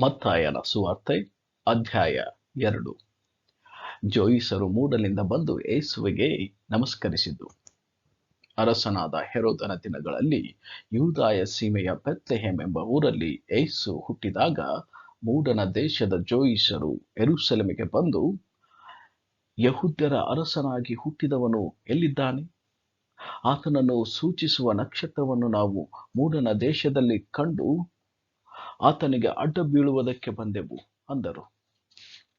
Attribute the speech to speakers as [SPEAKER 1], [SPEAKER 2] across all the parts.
[SPEAKER 1] ಮತ್ತಾಯನ ಸುವಾರ್ತೆ ಅಧ್ಯಾಯ ಎರಡು. ಜೋಯಿಸರು ಮೂಡಲಿಂದ ಬಂದು ಏಸುವಿಗೆ ನಮಸ್ಕರಿಸಿದ್ದು. ಅರಸನಾದ ಹೆರೋದನ ದಿನಗಳಲ್ಲಿ ಯೂದಾಯ ಸೀಮೆಯ ಬೆತ್ಲೆಹೆಮ್ ಎಂಬ ಊರಲ್ಲಿ ಏಸು ಹುಟ್ಟಿದಾಗ ಮೂಡನ ದೇಶದ ಜೋಯಿಸರು ಎರುಸೆಲೆಮಿಗೆ ಬಂದು, ಯಹುದ್ಯರ ಅರಸನಾಗಿ ಹುಟ್ಟಿದವನು ಎಲ್ಲಿದ್ದಾನೆ? ಆತನನ್ನು ಸೂಚಿಸುವ ನಕ್ಷತ್ರವನ್ನು ನಾವು ಮೂಡನ ದೇಶದಲ್ಲಿ ಕಂಡು ಆತನಿಗೆ ಅಡ್ಡ ಬೀಳುವುದಕ್ಕೆ ಬಂದೆವು ಅಂದರು.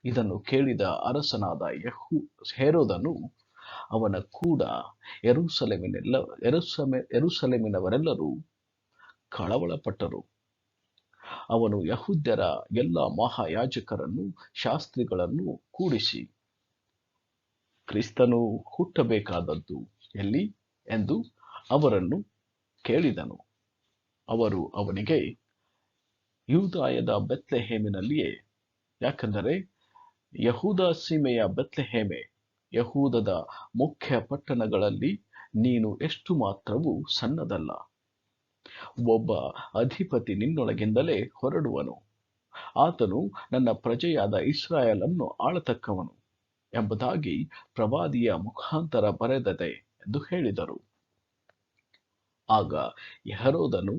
[SPEAKER 1] ಇದನ್ನು ಕೇಳಿದ ಅರಸನಾದ ಯಹು ಹೇರೋದನು ಅವನ ಕೂಡ ಎರುಸಲೆಮಿನೆಲ್ಲ ಎರುಸಮೆ ಎರುಸಲೆಮಿನವರೆಲ್ಲರೂ ಕಳವಳಪಟ್ಟರು. ಅವನು ಯಹುದ್ಯರ ಎಲ್ಲ ಮಹಾಯಾಜಕರನ್ನು, ಶಾಸ್ತ್ರಿಗಳನ್ನು ಕೂಡಿಸಿ, ಕ್ರಿಸ್ತನು ಹುಟ್ಟಬೇಕಾದದ್ದು ಎಲ್ಲಿ? ಎಂದು ಅವರನ್ನು ಕೇಳಿದನು. ಅವರು ಅವನಿಗೆ ಯೂದಾಯದ ಬೆತ್ಲೆಹೇಮಿನಲ್ಲಿಯೇ ಯಾಕಂದರೆ ಯಹೂದ ಸೀಮೆಯ ಬೆತ್ಲೆಹೇಮೆ, ಯಹೂದದ ಮುಖ್ಯ ಪಟ್ಟಣಗಳಲ್ಲಿ ನೀನು ಎಷ್ಟು ಮಾತ್ರವೂ ಸಣ್ಣದಲ್ಲ. ಒಬ್ಬ ಅಧಿಪತಿ ನಿನ್ನೊಳಗಿಂದಲೇ ಹೊರಡುವನು. ಆತನು ನನ್ನ ಪ್ರಜೆಯಾದ ಇಸ್ರಾಯೇಲನ್ನು ಆಳತಕ್ಕವನು ಎಂಬುದಾಗಿ ಪ್ರವಾದಿಯ ಮುಖಾಂತರ ಬರೆದದೆ ಎಂದು ಹೇಳಿದರು. ಆಗ ಯಹರೋದನು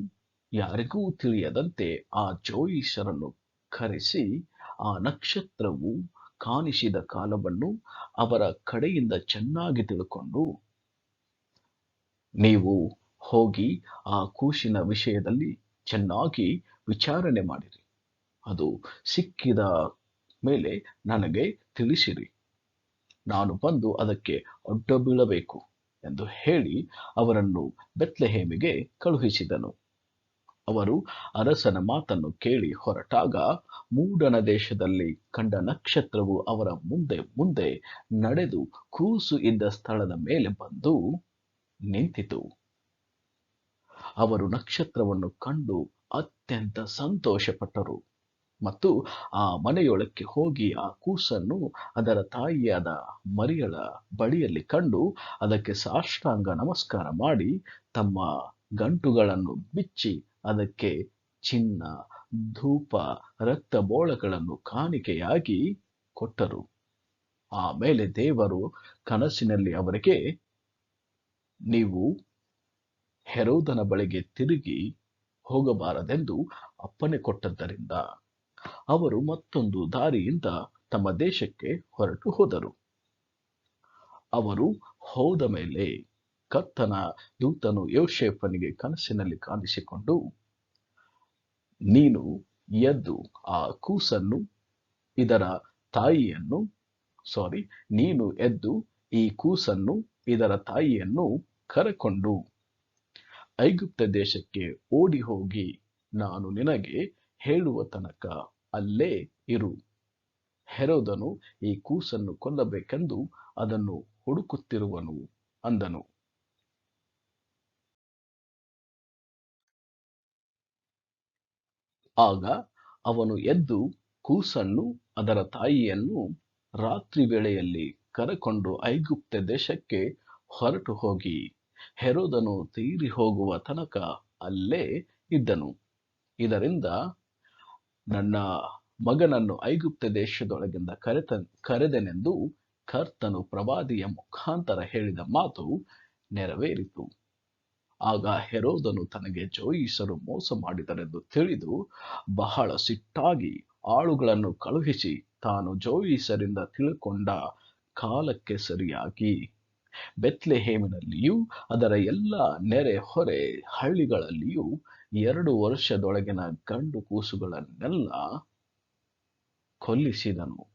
[SPEAKER 1] ಯಾರಿಗೂ ತಿಳಿಯದಂತೆ ಆ ಜೋಯಿಸರನ್ನು ಕರೆಸಿ ಆ ನಕ್ಷತ್ರವು ಕಾಣಿಸಿದ ಕಾಲವನ್ನು ಅವರ ಕಡೆಯಿಂದ ಚೆನ್ನಾಗಿ ತಿಳ್ಕೊಂಡು, ನೀವು ಹೋಗಿ ಆ ಕೂಸಿನ ವಿಷಯದಲ್ಲಿ ಚೆನ್ನಾಗಿ ವಿಚಾರಣೆ ಮಾಡಿರಿ. ಅದು ಸಿಕ್ಕಿದ ಮೇಲೆ ನನಗೆ ತಿಳಿಸಿರಿ. ನಾನು ಬಂದು ಅದಕ್ಕೆ ಅಡ್ಡ ಬೀಳಬೇಕು ಎಂದು ಹೇಳಿ ಅವರನ್ನು ಬೆತ್ಲೆಹೇಮಿಗೆ ಕಳುಹಿಸಿದನು. ಅವರು ಅರಸನ ಮಾತನ್ನು ಕೇಳಿ ಹೊರಟಾಗ, ಮೂಡನ ದೇಶದಲ್ಲಿ ಕಂಡ ನಕ್ಷತ್ರವು ಅವರ ಮುಂದೆ ಮುಂದೆ ನಡೆದು ಕೂಸು ಇದ್ದ ಸ್ಥಳದ ಮೇಲೆ ಬಂದು ನಿಂತಿತು. ಅವರು ನಕ್ಷತ್ರವನ್ನು ಕಂಡು ಅತ್ಯಂತ ಸಂತೋಷಪಟ್ಟರು ಮತ್ತು ಆ ಮನೆಯೊಳಕ್ಕೆ ಹೋಗಿ ಆ ಕೂಸನ್ನು ಅದರ ತಾಯಿಯಾದ ಮರಿಯಳ ಬಳಿಯಲ್ಲಿ ಕಂಡು ಅದಕ್ಕೆ ಸಾಷ್ಟಾಂಗ ನಮಸ್ಕಾರ ಮಾಡಿ ತಮ್ಮ ಗಂಟುಗಳನ್ನು ಬಿಚ್ಚಿ ಅದಕ್ಕೆ ಚಿನ್ನ, ಧೂಪ, ರಕ್ತ ಬೋಳಗಳನ್ನು ಕಾಣಿಕೆಯಾಗಿ ಕೊಟ್ಟರು. ಆಮೇಲೆ ದೇವರು ಕನಸಿನಲ್ಲಿ ಅವರಿಗೆ, ನೀವು ಹೆರೋದನ ಬಳಿಗೆ ತಿರುಗಿ ಹೋಗಬಾರದೆಂದು ಅಪ್ಪಣೆ ಕೊಟ್ಟದ್ದರಿಂದ ಅವರು ಮತ್ತೊಂದು ದಾರಿಯಿಂದ ತಮ್ಮ ದೇಶಕ್ಕೆ ಹೊರಟು ಹೋದರು. ಅವರು ಹೋದ ಮೇಲೆ ಕರ್ತನ ದೂತನು ಯೋಶೇಫನಿಗೆ ಕನಸಿನಲ್ಲಿ ಕಾಣಿಸಿಕೊಂಡು, ನೀನು ಎದ್ದು ಆ ಕೂಸನ್ನು, ಇದರ ತಾಯಿಯನ್ನು ಸಾರಿ ನೀನು ಎದ್ದು ಈ ಕೂಸನ್ನು, ಇದರ ತಾಯಿಯನ್ನು ಕರಕೊಂಡು ಐಗುಪ್ತ ದೇಶಕ್ಕೆ ಓಡಿ ಹೋಗಿ ನಾನು ನಿನಗೆ ಹೇಳುವ ತನಕ ಅಲ್ಲೇ ಇರು. ಹೆರೋದನು ಈ ಕೂಸನ್ನು ಕೊಲ್ಲಬೇಕೆಂದು ಅದನ್ನು ಹುಡುಕುತ್ತಿರುವನು ಅಂದನು. ಆಗ ಅವನು ಎದ್ದು ಕೂಸನ್ನು ಅದರ ತಾಯಿಯನ್ನು ರಾತ್ರಿ ವೇಳೆಯಲ್ಲಿ ಕರೆಕೊಂಡು ಐಗುಪ್ತ ದೇಶಕ್ಕೆ ಹೊರಟು ಹೋಗಿ. ಹೆರೋದನು ತೀರಿ ಹೋಗುವ ತನಕ ಅಲ್ಲೇ ಇದ್ದನು. ಇದರಿಂದ ನನ್ನ ಮಗನನ್ನು ಐಗುಪ್ತ ದೇಶದೊಳಗಿಂದ ಕರೆತ, ಕರೆದೆನೆಂದು ಕರ್ತನು ಪ್ರವಾದಿಯ ಮುಖಾಂತರ ಹೇಳಿದ ಮಾತು ನೆರವೇರಿತು. ಆಗ ಹೆರೋದನು ತನಗೆ ಜೋಯಿಸರು ಮೋಸ ಮಾಡಿದರೆಂದು ತಿಳಿದು ಬಹಳ ಸಿಟ್ಟಾಗಿ ಆಳುಗಳನ್ನು ಕಳುಹಿಸಿ ತಾನು ಜೋಯಿಸರಿಂದ ತಿಳ್ಕೊಂಡ ಕಾಲಕ್ಕೆ ಸರಿಯಾಗಿ. ಬೆತ್ಲೆಹೇಮಿನಲ್ಲಿಯೂ ಅದರ ಎಲ್ಲ ನೆರೆ ಹೊರೆ ಹಳ್ಳಿಗಳಲ್ಲಿಯೂ ಎರಡು ವರ್ಷದೊಳಗಿನ ಗಂಡು ಕೂಸುಗಳನ್ನೆಲ್ಲ ಕೊಲ್ಲಿಸಿದನು.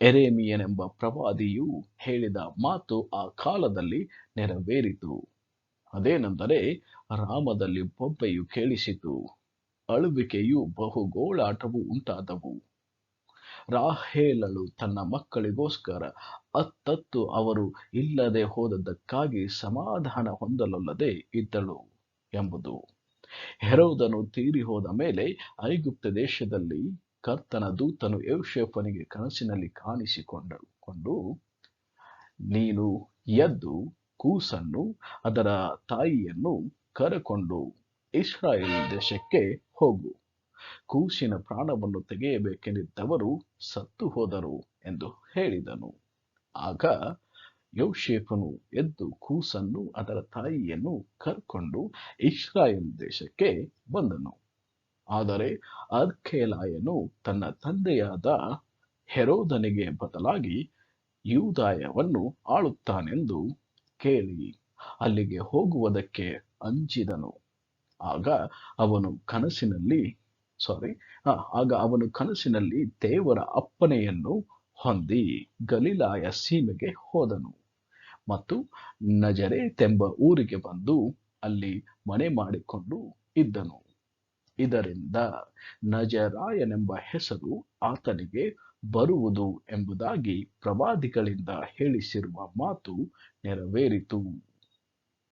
[SPEAKER 1] ಎರೇಮಿಯನೆಂಬ ಪ್ರವಾದಿಯು ಹೇಳಿದ ಮಾತು ಆ ಕಾಲದಲ್ಲಿ ನೆರವೇರಿತು. ಅದೇನೆಂದರೆ ರಾಮದಲ್ಲಿ ಬೊಬ್ಬೆಯು ಕೇಳಿಸಿತು, ಅಳುವಿಕೆಯು ಬಹುಗೋಳಾಟವು ಉಂಟಾದವು. ರಾಹೇಲಳು ತನ್ನ ಮಕ್ಕಳಿಗೋಸ್ಕರ ಅತ್ತತ್ತು ಅವರು ಇಲ್ಲದೆ ಹೋದದ್ದಕ್ಕಾಗಿ ಸಮಾಧಾನ ಹೊಂದಲೊಲ್ಲದೆ ಇದ್ದಳು ಎಂಬುದು. ಹೆರೋದನು ತೀರಿ ಹೋದ ಮೇಲೆ ಐಗುಪ್ತ ದೇಶದಲ್ಲಿ ಕರ್ತನ ದೂತನು ಯೋಶೇಫನಿಗೆ ಕನಸಿನಲ್ಲಿ ಕಾಣಿಸಿಕೊಂಡಳು ಕೊಂಡು, ನೀನು ಎದ್ದು ಕೂಸನ್ನು ಅದರ ತಾಯಿಯನ್ನು ಕರೆಕೊಂಡು ಇಸ್ರಾಯೇಲ್ ದೇಶಕ್ಕೆ ಹೋಗು. ಕೂಸಿನ ಪ್ರಾಣವನ್ನು ತೆಗೆಯಬೇಕೆಂದಿದ್ದವರು ಸತ್ತು ಹೋದರು ಎಂದು ಹೇಳಿದನು. ಆಗ ಯೋಶೇಫನು ಎದ್ದು ಕೂಸನ್ನು ಅದರ ತಾಯಿಯನ್ನು ಕರ್ಕೊಂಡು ಇಸ್ರಾಯೇಲ್ ದೇಶಕ್ಕೆ ಬಂದನು. ಆದರೆ ಅರ್ಖೇಲಾಯನು ತನ್ನ ತಂದೆಯಾದ ಹೆರೋದನಿಗೆ ಬದಲಾಗಿ ಯೂದಾಯವನ್ನು ಆಳುತ್ತಾನೆಂದು ಕೇಳಿ ಅಲ್ಲಿಗೆ ಹೋಗುವುದಕ್ಕೆ ಅಂಜಿದನು. ಆಗ ಅವನು ಕನಸಿನಲ್ಲಿ ಸಾರಿ ಆಗ ಅವನು ಕನಸಿನಲ್ಲಿ ದೇವರ ಅಪ್ಪನೆಯನ್ನು ಹೊಂದಿ ಗಲಿಲಾಯ ಸೀಮೆಗೆ ಹೋದನು. ಮತ್ತು ನಜರೇತೆಂಬ ಊರಿಗೆ ಬಂದು ಅಲ್ಲಿ ಮನೆ ಮಾಡಿಕೊಂಡು ಇದ್ದನು. ಇದರಿಂದ ನಜರಾಯನೆಂಬ ಹೆಸರು ಆತನಿಗೆ ಬರುವುದು ಎಂಬುದಾಗಿ ಪ್ರವಾದಿಗಳಿಂದ ಹೇಳಿಸಿರುವ ಮಾತು ನೆರವೇರಿತು.